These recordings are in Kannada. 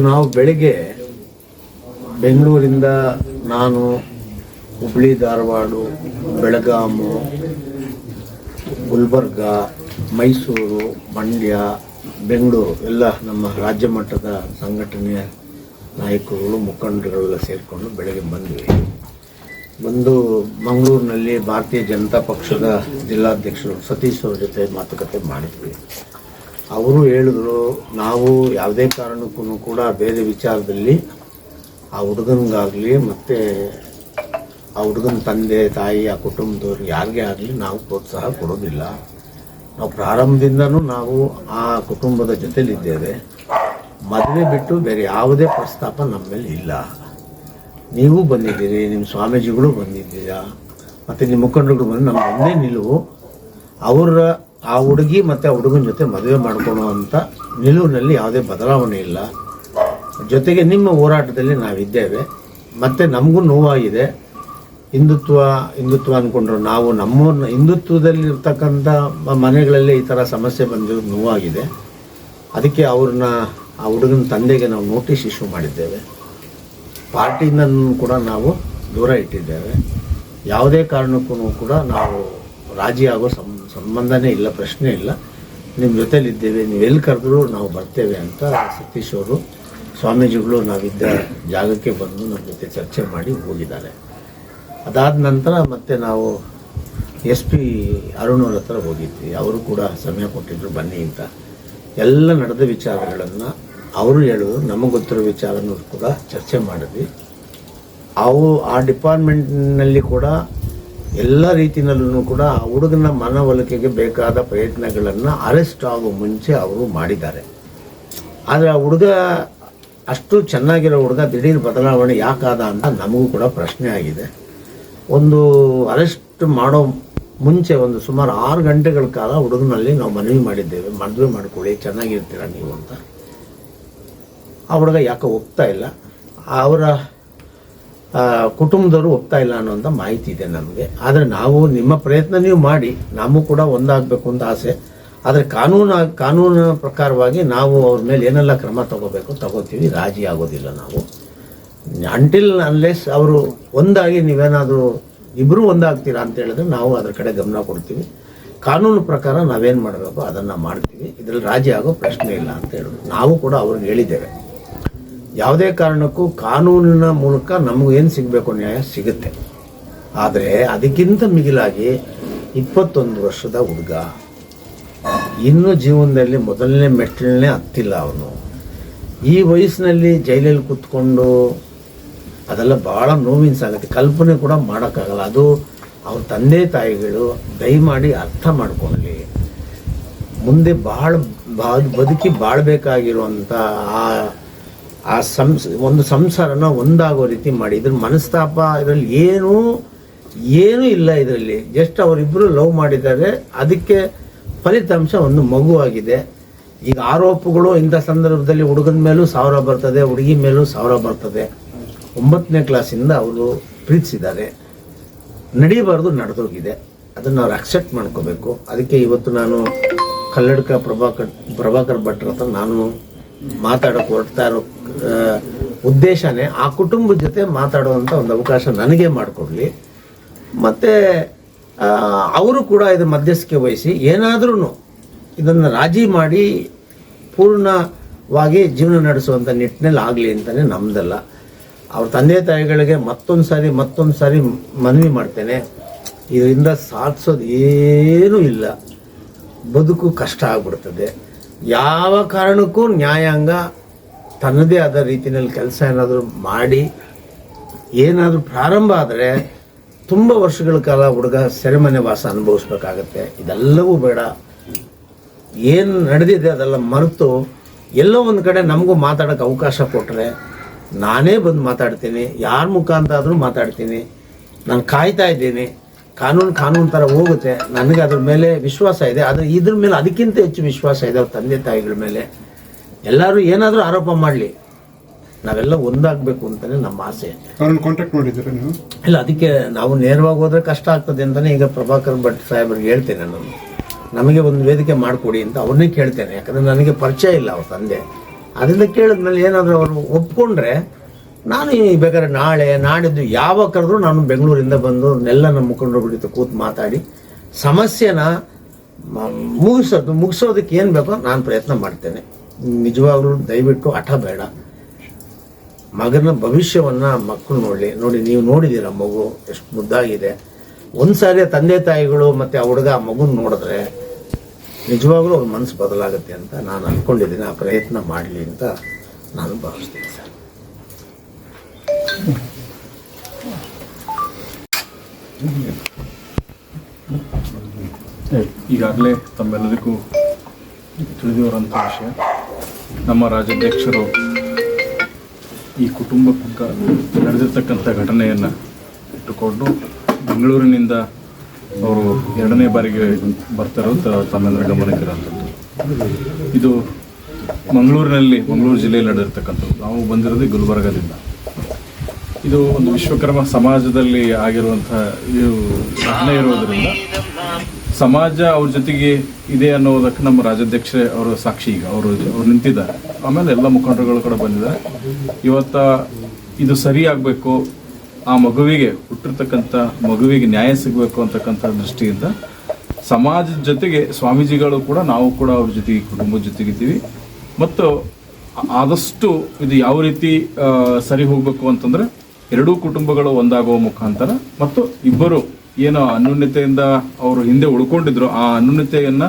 ನಾವು ಬೆಳಿಗ್ಗೆ ಬೆಂಗಳೂರಿಂದ ನಾನು ಹುಬ್ಳಿ, ಧಾರವಾಡ, ಬೆಳಗಾಮು, ಗುಲ್ಬರ್ಗ, ಮೈಸೂರು, ಮಂಡ್ಯ, ಬೆಂಗಳೂರು ಎಲ್ಲ ನಮ್ಮ ರಾಜ್ಯ ಮಟ್ಟದ ಸಂಘಟನೆಯ ನಾಯಕರುಗಳು, ಮುಖಂಡರುಗಳೆಲ್ಲ ಸೇರಿಕೊಂಡು ಬೆಳಗ್ಗೆ ಬಂದ್ವಿ. ಬಂದು ಮಂಗಳೂರಿನಲ್ಲಿ ಭಾರತೀಯ ಜನತಾ ಪಕ್ಷದ ಜಿಲ್ಲಾಧ್ಯಕ್ಷರು ಸತೀಶ್ ಅವ್ರ ಜೊತೆ ಮಾತುಕತೆ ಮಾಡಿದ್ವಿ. ಅವರು ಹೇಳಿದ್ರು ನಾವು ಯಾವುದೇ ಕಾರಣಕ್ಕೂ ಕೂಡ ಬೇರೆ ವಿಚಾರದಲ್ಲಿ ಆ ಹುಡುಗನಿಗಾಗಲಿ ಮತ್ತು ಆ ಹುಡುಗನ ತಂದೆ, ತಾಯಿ, ಆ ಕುಟುಂಬದವ್ರು ಯಾರಿಗೇ ಆಗಲಿ ನಾವು ಪ್ರೋತ್ಸಾಹ ಕೊಡೋದಿಲ್ಲ. ನಾವು ಪ್ರಾರಂಭದಿಂದನೂ ನಾವು ಆ ಕುಟುಂಬದ ಜೊತೆಲಿದ್ದೇವೆ. ಮದುವೆ ಬಿಟ್ಟು ಬೇರೆ ಯಾವುದೇ ಪ್ರಸ್ತಾಪ ನಮ್ಮ ಮೇಲೆ ಇಲ್ಲ. ನೀವು ಬಂದಿದ್ದೀರಿ, ನಿಮ್ಮ ಸ್ವಾಮೀಜಿಗಳು ಬಂದಿದ್ದೀರಾ, ಮತ್ತು ನಿಮ್ಮ ಮುಖಂಡರುಗಳು ಬಂದು ನಮ್ಮ ಒಂದೇ ನಿಲುವು ಅವರ ಆ ಹುಡುಗಿ ಮತ್ತು ಆ ಹುಡುಗನ ಜೊತೆ ಮದುವೆ ಮಾಡ್ಕೊಳ್ಳೋ ಅಂತ ನಿಲುವಿನಲ್ಲಿ ಯಾವುದೇ ಬದಲಾವಣೆ ಇಲ್ಲ. ಜೊತೆಗೆ ನಿಮ್ಮ ಹೋರಾಟದಲ್ಲಿ ನಾವಿದ್ದೇವೆ. ಮತ್ತು ನಮಗೂ ನೋವಾಗಿದೆ. ಹಿಂದುತ್ವ ಹಿಂದುತ್ವ ಅಂದ್ಕೊಂಡ್ರು ನಾವು ನಮ್ಮ ಹಿಂದುತ್ವದಲ್ಲಿ ಇರ್ತಕ್ಕಂಥ ಮನೆಗಳಲ್ಲಿ ಈ ಥರ ಸಮಸ್ಯೆ ಬಂದಿರೋದು ನೋವಾಗಿದೆ. ಅದಕ್ಕೆ ಅವ್ರನ್ನ, ಆ ಹುಡುಗನ ತಂದೆಗೆ ನಾವು ನೋಟಿಸ್ ಇಶ್ಯೂ ಮಾಡಿದ್ದೇವೆ. ಪಾರ್ಟಿಯಿಂದ ಕೂಡ ನಾವು ದೂರ ಇಟ್ಟಿದ್ದೇವೆ. ಯಾವುದೇ ಕಾರಣಕ್ಕೂ ಕೂಡ ನಾವು ರಾಜಿ ಆಗೋ ಸಂಬಂಧನೇ ಇಲ್ಲ, ಪ್ರಶ್ನೆ ಇಲ್ಲ. ನಿಮ್ಮ ಜೊತೆಲಿದ್ದೇವೆ ನೀವು ಎಲ್ಲಿ ಕರೆದ್ರು ನಾವು ಬರ್ತೇವೆ ಅಂತ ಸತೀಶ್ ಅವರು, ಸ್ವಾಮೀಜಿಗಳು ನಾವಿದ್ದ ಜಾಗಕ್ಕೆ ಬಂದು ನಮ್ಮ ಜೊತೆ ಚರ್ಚೆ ಮಾಡಿ ಹೋಗಿದ್ದಾರೆ. ಅದಾದ ನಂತರ ಮತ್ತೆ ನಾವು ಎಸ್ ಪಿ ಅರುಣ್ ಅವ್ರ ಹತ್ರ ಹೋಗಿದ್ವಿ. ಅವರು ಕೂಡ ಸಮಯ ಕೊಟ್ಟಿದ್ರು, ಬನ್ನಿ ಅಂತ. ಎಲ್ಲ ನಡೆದ ವಿಚಾರಗಳನ್ನು ಅವರು ಹೇಳಿದ್ರು, ನಮಗೆ ಗೊತ್ತಿರೋ ವಿಚಾರನೂ ಕೂಡ ಚರ್ಚೆ ಮಾಡಿದ್ವಿ. ಅವು ಆ ಡಿಪಾರ್ಟ್ಮೆಂಟ್ನಲ್ಲಿ ಕೂಡ ಎಲ್ಲ ರೀತಿಯಲ್ಲೂ ಕೂಡ ಆ ಹುಡುಗನ ಮನವೊಲಿಕೆಗೆ ಬೇಕಾದ ಪ್ರಯತ್ನಗಳನ್ನು ಅರೆಸ್ಟ್ ಆಗೋ ಮುಂಚೆ ಅವರು ಮಾಡಿದ್ದಾರೆ. ಆದರೆ ಆ ಹುಡುಗ ಅಷ್ಟು ಚೆನ್ನಾಗಿರೋ ಹುಡುಗ ದಿಢೀರ್ ಬದಲಾವಣೆ ಯಾಕಾದ ಅಂತ ನಮಗೂ ಕೂಡ ಪ್ರಶ್ನೆ ಆಗಿದೆ. ಒಂದು ಅರೆಸ್ಟ್ ಮಾಡೋ ಮುಂಚೆ ಒಂದು ಸುಮಾರು ಆರು ಗಂಟೆಗಳ ಕಾಲ ಹುಡುಗನಲ್ಲಿ ನಾವು ಮನವಿ ಮಾಡಿದ್ದೇವೆ ಮದುವೆ ಮಾಡ್ಕೊಳ್ಳಿ, ಚೆನ್ನಾಗಿರ್ತೀರ ನೀವು ಅಂತ. ಆ ಹುಡುಗ ಯಾಕೆ ಹೋಗ್ತಾ ಇಲ್ಲ. ಅವರ ಕುಟುಂಬದವರು ಒಪ್ತಾ ಇಲ್ಲ ಅನ್ನೋಂಥ ಮಾಹಿತಿ ಇದೆ ನಮಗೆ. ಆದರೆ ನಾವು ನಿಮ್ಮ ಪ್ರಯತ್ನ ನೀವು ಮಾಡಿ ನಾವು ಕೂಡ ಒಂದಾಗಬೇಕು ಅಂತ ಆಸೆ. ಆದರೆ ಕಾನೂನು ಕಾನೂನು ಪ್ರಕಾರವಾಗಿ ನಾವು ಅವ್ರ ಮೇಲೆ ಏನೆಲ್ಲ ಕ್ರಮ ತಗೋಬೇಕು ತಗೋತೀವಿ, ರಾಜಿ ಆಗೋದಿಲ್ಲ ನಾವು. ಅಂಟಿಲ್ ಅನ್ಲೆಸ್ ಅವರು ಒಂದಾಗಿ ನೀವೇನಾದರೂ ಇಬ್ಬರು ಒಂದಾಗ್ತೀರಾ ಅಂತ ಹೇಳಿದ್ರೆ ನಾವು ಅದ್ರ ಕಡೆ ಗಮನ ಕೊಡ್ತೀವಿ. ಕಾನೂನು ಪ್ರಕಾರ ನಾವೇನು ಮಾಡಬೇಕು ಅದನ್ನು ಮಾಡ್ತೀವಿ. ಇದರಲ್ಲಿ ರಾಜಿ ಆಗೋ ಪ್ರಶ್ನೆ ಇಲ್ಲ ಅಂತ ಹೇಳಿದ್ರು ನಾವು ಕೂಡ ಅವ್ರಿಗೆ ಹೇಳಿದ್ದೇವೆ. ಯಾವುದೇ ಕಾರಣಕ್ಕೂ ಕಾನೂನಿನ ಮೂಲಕ ನಮಗೇನು ಸಿಗಬೇಕು ನ್ಯಾಯ ಸಿಗುತ್ತೆ. ಆದರೆ ಅದಕ್ಕಿಂತ ಮಿಗಿಲಾಗಿ ಇಪ್ಪತ್ತೊಂದು ವರ್ಷದ ಹುಡುಗ, ಇನ್ನೂ ಜೀವನದಲ್ಲಿ ಮೊದಲನೇ ಮೆಟ್ಟಿಲನ್ನೇ ಹತ್ತಿಲ್ಲ ಅವನು. ಈ ವಯಸ್ಸಿನಲ್ಲಿ ಜೈಲಲ್ಲಿ ಕೂತ್ಕೊಂಡು ಅದೆಲ್ಲ ಭಾಳ ನೋವಿನ ಸಂಗತಿ ಕಲ್ಪನೆ ಕೂಡ ಮಾಡೋಕ್ಕಾಗಲ್ಲ. ಅದು ಅವ್ರ ತಂದೆ ತಾಯಿಗಳು ದಯಮಾಡಿ ಅರ್ಥ ಮಾಡ್ಕೊಳ್ಳಿ. ಮುಂದೆ ಭಾಳ ಬದುಕಿ ಬಾಳ್ಬೇಕಾಗಿರುವಂಥ ಆ ಆ ಸಂಸ್ ಒಂದು ಸಂಸಾರನ ಒಂದಾಗೋ ರೀತಿ ಮಾಡಿ. ಇದ್ರ ಮನಸ್ತಾಪ, ಇದರಲ್ಲಿ ಏನೂ ಏನೂ ಇಲ್ಲ ಇದರಲ್ಲಿ. ಜಸ್ಟ್ ಅವರಿಬ್ಬರು ಲವ್ ಮಾಡಿದ್ದಾರೆ. ಅದಕ್ಕೆ ಫಲಿತಾಂಶ ಒಂದು ಮಗುವಾಗಿದೆ. ಈಗ ಆರೋಪಗಳು ಇಂಥ ಸಂದರ್ಭದಲ್ಲಿ ಹುಡುಗನ ಮೇಲೂ ಸಾವಿರ ಬರ್ತದೆ, ಹುಡುಗಿ ಮೇಲೂ ಸಾವಿರ ಬರ್ತದೆ. ಒಂಬತ್ತನೇ ಕ್ಲಾಸಿಂದ ಅವರು ಪ್ರೀತಿಸಿದ್ದಾರೆ. ನಡೀಬಾರ್ದು, ನಡೆದೋಗಿದೆ. ಅದನ್ನು ಅವ್ರು ಅಕ್ಸೆಪ್ಟ್ ಮಾಡ್ಕೋಬೇಕು. ಅದಕ್ಕೆ ಇವತ್ತು ನಾನು ಕಲ್ಲಡ್ಕ ಪ್ರಭಾಕರ್ ಪ್ರಭಾಕರ್ ಭಟ್ರ ಹತ್ರ ನಾನು ಮಾತಾಡೋಕೆ ಹೊರಡ್ತಾ ಇರೋ ಉದ್ದೇಶನೇ ಆ ಕುಟುಂಬದ ಜೊತೆ ಮಾತಾಡುವಂಥ ಒಂದು ಅವಕಾಶ ನನಗೆ ಮಾಡಿಕೊಡ್ಲಿ. ಮತ್ತು ಅವರು ಕೂಡ ಇದು ಮಧ್ಯಸ್ಥಿಕೆ ವಹಿಸಿ ಏನಾದ್ರೂ ಇದನ್ನು ರಾಜಿ ಮಾಡಿ ಪೂರ್ಣವಾಗಿ ಜೀವನ ನಡೆಸುವಂಥ ನಿಟ್ಟಿನಲ್ಲಿ ಆಗಲಿ ಅಂತಲೇ ನಮ್ಮದಲ್ಲ ಅವ್ರ ತಂದೆ ತಾಯಿಗಳಿಗೆ ಮತ್ತೊಂದು ಸಾರಿ ಮತ್ತೊಂದು ಸಾರಿ ಮನವಿ ಮಾಡ್ತೇನೆ. ಇದರಿಂದ ಸಾಧಿಸೋದು ಏನೂ ಇಲ್ಲ. ಬದುಕು ಕಷ್ಟ ಆಗ್ಬಿಡ್ತದೆ. ಯಾವ ಕಾರಣಕ್ಕೂ ನ್ಯಾಯಾಂಗ ತನ್ನದೇ ಆದ ರೀತಿಯಲ್ಲಿ ಕೆಲಸ ಏನಾದರೂ ಮಾಡಿ, ಏನಾದರೂ ಪ್ರಾರಂಭ ಆದರೆ ತುಂಬ ವರ್ಷಗಳ ಕಾಲ ಹುಡುಗ ಸೆರೆಮನೆ ವಾಸ ಅನುಭವಿಸ್ಬೇಕಾಗತ್ತೆ. ಇದೆಲ್ಲವೂ ಬೇಡ. ಏನು ನಡೆದಿದೆ ಅದೆಲ್ಲ ಮರೆತು ಎಲ್ಲೋ ಒಂದು ಕಡೆ ನಮಗೂ ಮಾತಾಡೋಕ್ಕೆ ಅವಕಾಶ ಕೊಟ್ಟರೆ ನಾನೇ ಬಂದು ಮಾತಾಡ್ತೀನಿ, ಯಾರ ಮುಖಾಂತ ಆದರೂ ಮಾತಾಡ್ತೀನಿ, ನಾನು ಕಾಯ್ತಾ ಇದ್ದೀನಿ. ಕಾನೂನು ಕಾನೂನು ಥರ ಹೋಗುತ್ತೆ. ನನಗೆ ಅದ್ರ ಮೇಲೆ ವಿಶ್ವಾಸ ಇದೆ. ಆದರೆ ಇದ್ರ ಮೇಲೆ ಅದಕ್ಕಿಂತ ಹೆಚ್ಚು ವಿಶ್ವಾಸ ಇದೆ ಅವ್ರ ತಂದೆ ತಾಯಿಗಳ ಮೇಲೆ. ಎಲ್ಲರೂ ಏನಾದರೂ ಆರೋಪ ಮಾಡಲಿ. ನಾವೆಲ್ಲ ಒಂದಾಗಬೇಕು ಅಂತಲೇ ನಮ್ಮ ಆಸೆ. ಕಾಂಟ್ಯಾಕ್ಟ್ ಮಾಡಿದ್ದೀರಾ ನೀವು? ಇಲ್ಲ ಅದಕ್ಕೆ ನಾವು ನೇರವಾಗಿ ಹೋದ್ರೆ ಕಷ್ಟ ಆಗ್ತದೆ ಅಂತಲೇ ಈಗ ಪ್ರಭಾಕರ್ ಭಟ್ ಸಾಹೇಬ್ರಿಗೆ ಹೇಳ್ತೇನೆ ನಾನು. ನಮಗೆ ಒಂದು ವೇದಿಕೆ ಮಾಡಿಕೊಡಿ ಅಂತ ಅವ್ರನ್ನೇ ಕೇಳ್ತೇನೆ. ಯಾಕಂದರೆ ನನಗೆ ಪರಿಚಯ ಇಲ್ಲ ಅವ್ರ ತಂದೆ. ಅದರಿಂದ ಕೇಳಿದ್ಮೇಲೆ ಏನಾದರೂ ಅವರು ಒಪ್ಕೊಂಡ್ರೆ ನಾನು ಬೇಕಾದ್ರೆ ನಾಳೆ, ನಾಡಿದ್ದು ಯಾವಾಗ ಕರೆದ್ರು ನಾನು ಬೆಂಗಳೂರಿಂದ ಬಂದು ಎಲ್ಲ ನಮ್ಮ ಮುಖಂಡರು ಬಿಡಿತು ಕೂತು ಮಾತಾಡಿ ಸಮಸ್ಯೆನ ಮುಗಿಸೋದು, ಮುಗಿಸೋದಕ್ಕೆ ಏನು ಬೇಕೋ ನಾನು ಪ್ರಯತ್ನ ಮಾಡ್ತೇನೆ. ನಿಜವಾಗ್ಲೂ ದಯವಿಟ್ಟು ಹಠ ಬೇಡ. ಮಗನ ಭವಿಷ್ಯವನ್ನು ಮಕ್ಕಳು ನೋಡಲಿ. ನೋಡಿ, ನೀವು ನೋಡಿದ್ದೀರ ಮಗು, ಎಷ್ಟು ಮುದ್ದಾಗಿದೆ. ಒಂದ್ಸಾರಿ ತಂದೆ ತಾಯಿಗಳು ಮತ್ತು ಆ ಹುಡುಗ ಆ ಮಗುನ ನೋಡಿದ್ರೆ ನಿಜವಾಗ್ಲೂ ಅವ್ರ ಮನಸ್ಸು ಬದಲಾಗುತ್ತೆ ಅಂತ ನಾನು ಅಂದ್ಕೊಂಡಿದ್ದೀನಿ ಆ ಪ್ರಯತ್ನ ಮಾಡಲಿ ಅಂತ ನಾನು ಭಾವಿಸ್ತೀನಿ ಸರ್. ಈಗಾಗಲೇ ತಮ್ಮೆಲ್ಲರಿಗೂ ತಿಳಿದಿರುವಂಥ ವಿಷಯ, ನಮ್ಮ ರಾಜ್ಯಾಧ್ಯಕ್ಷರು ಈ ಕುಟುಂಬಕ್ಕ ನಡೆದಿರ್ತಕ್ಕಂಥ ಘಟನೆಯನ್ನು ಇಟ್ಟುಕೊಂಡು ಬೆಂಗಳೂರಿನಿಂದ ಅವರು ಎರಡನೇ ಬಾರಿಗೆ ಬರ್ತಿರೋದು ತಮ್ಮೆಲ್ಲರ ಗಮನಕ್ಕಿರೋಂಥದ್ದು ಇದು ಮಂಗಳೂರಿನಲ್ಲಿ, ಮಂಗಳೂರು ಜಿಲ್ಲೆಯಲ್ಲಿ ನಡೆದಿರ್ತಕ್ಕಂಥದ್ದು. ನಾವು ಬಂದಿರೋದು ಗುಲ್ಬರ್ಗದಿಂದ. ಇದು ಒಂದು ವಿಶ್ವಕರ್ಮ ಸಮಾಜದಲ್ಲಿ ಆಗಿರುವಂತಹ ಇದು ಘಟನೆ ಇರೋದರಿಂದ ಸಮಾಜ ಅವ್ರ ಜೊತೆಗೆ ಇದೆ ಅನ್ನೋದಕ್ಕೆ ನಮ್ಮ ರಾಜ್ಯಾಧ್ಯಕ್ಷ ಅವರು ಸಾಕ್ಷಿ ಈಗ. ಅವರು ಅವ್ರು ನಿಂತಿದ್ದಾರೆ. ಆಮೇಲೆ ಎಲ್ಲ ಮುಖಂಡರುಗಳು ಕೂಡ ಬಂದಿದ್ದಾರೆ. ಇವತ್ತ ಇದು ಸರಿ ಆ ಮಗುವಿಗೆ ಹುಟ್ಟಿರ್ತಕ್ಕಂಥ ಮಗುವಿಗೆ ನ್ಯಾಯ ಸಿಗಬೇಕು ಅಂತಕ್ಕಂಥ ದೃಷ್ಟಿಯಿಂದ ಸಮಾಜದ ಜೊತೆಗೆ ಸ್ವಾಮೀಜಿಗಳು ಕೂಡ ನಾವು ಕೂಡ ಅವ್ರ ಜೊತೆಗೆ ಕುಟುಂಬದ ಜೊತೆಗಿದ್ದೀವಿ ಮತ್ತು ಆದಷ್ಟು ಇದು ಯಾವ ರೀತಿ ಸರಿ ಹೋಗಬೇಕು ಅಂತಂದ್ರೆ ಎರಡೂ ಕುಟುಂಬಗಳು ಒಂದಾಗುವ ಮುಖಾಂತರ ಮತ್ತು ಇಬ್ಬರು ಏನೋ ಅನ್ಯೂನ್ಯತೆಯಿಂದ ಅವರು ಹಿಂದೆ ಉಳ್ಕೊಂಡಿದ್ರು ಆ ಅನ್ಯೂನ್ಯತೆಯನ್ನ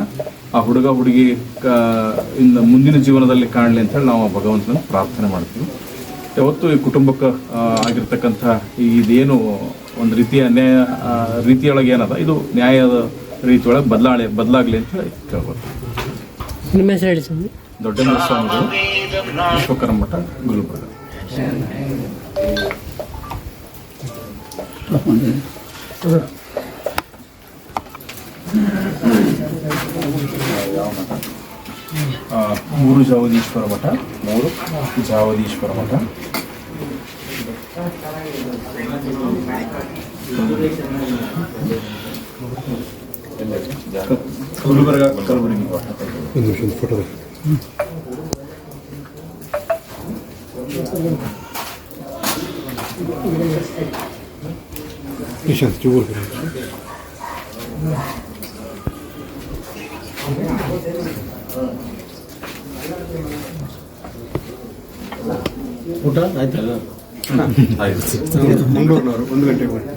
ಆ ಹುಡುಗ ಹುಡುಗಿ ಇಂದ ಇನ್ನು ಮುಂದಿನ ಜೀವನದಲ್ಲಿ ಕಾಣಲಿ ಅಂತ ಹೇಳಿ ನಾವು ಭಗವಂತನ ಪ್ರಾರ್ಥನೆ ಮಾಡ್ತೀವಿ. ಯಾವತ್ತು ಈ ಕುಟುಂಬಕ್ಕೆ ಆಗಿರ್ತಕ್ಕಂಥ ಇದೇನು ಒಂದು ರೀತಿಯ ನ್ಯಾಯ ರೀತಿಯೊಳಗೆ ಏನದ? ಇದು ನ್ಯಾಯದ ರೀತಿಯೊಳಗೆ ಬದಲಾಳೆ ಬದಲಾಗಲಿ ಅಂತ ಹೇಳಿ ಕೇಳ್ಬೋದು. ನಿಮ್ಮ ಹೆಸರು ಹೇಳಿ ಸ್ವಾಮಿ. ದೊಡ್ಡ ಸ್ವಾಮಿಗಳು ವಿಶ್ವಕರ್ಮಠ ಗುಲ್ಬರ್ಗ. ಮೂರು ಜಾವದೀಶ್ವರ ಮಠ ಮೂರು ಜಾವದೀಶ್ವರ ಮಠ ಗುಲ್ಬರ್ಗ ಕಲಬುರಗಿ ಒಂದು ನಿಮಿಷ ಒಂದು ಫೋಟೋ ನಿಶಾಂತ್ ಚೂರು ಊಟ ಆಯ್ತಲ್ಲ ಮಂಗಳೂರಿನವರು ಒಂದು ಗಂಟೆಗೆ ಬನ್ನಿ.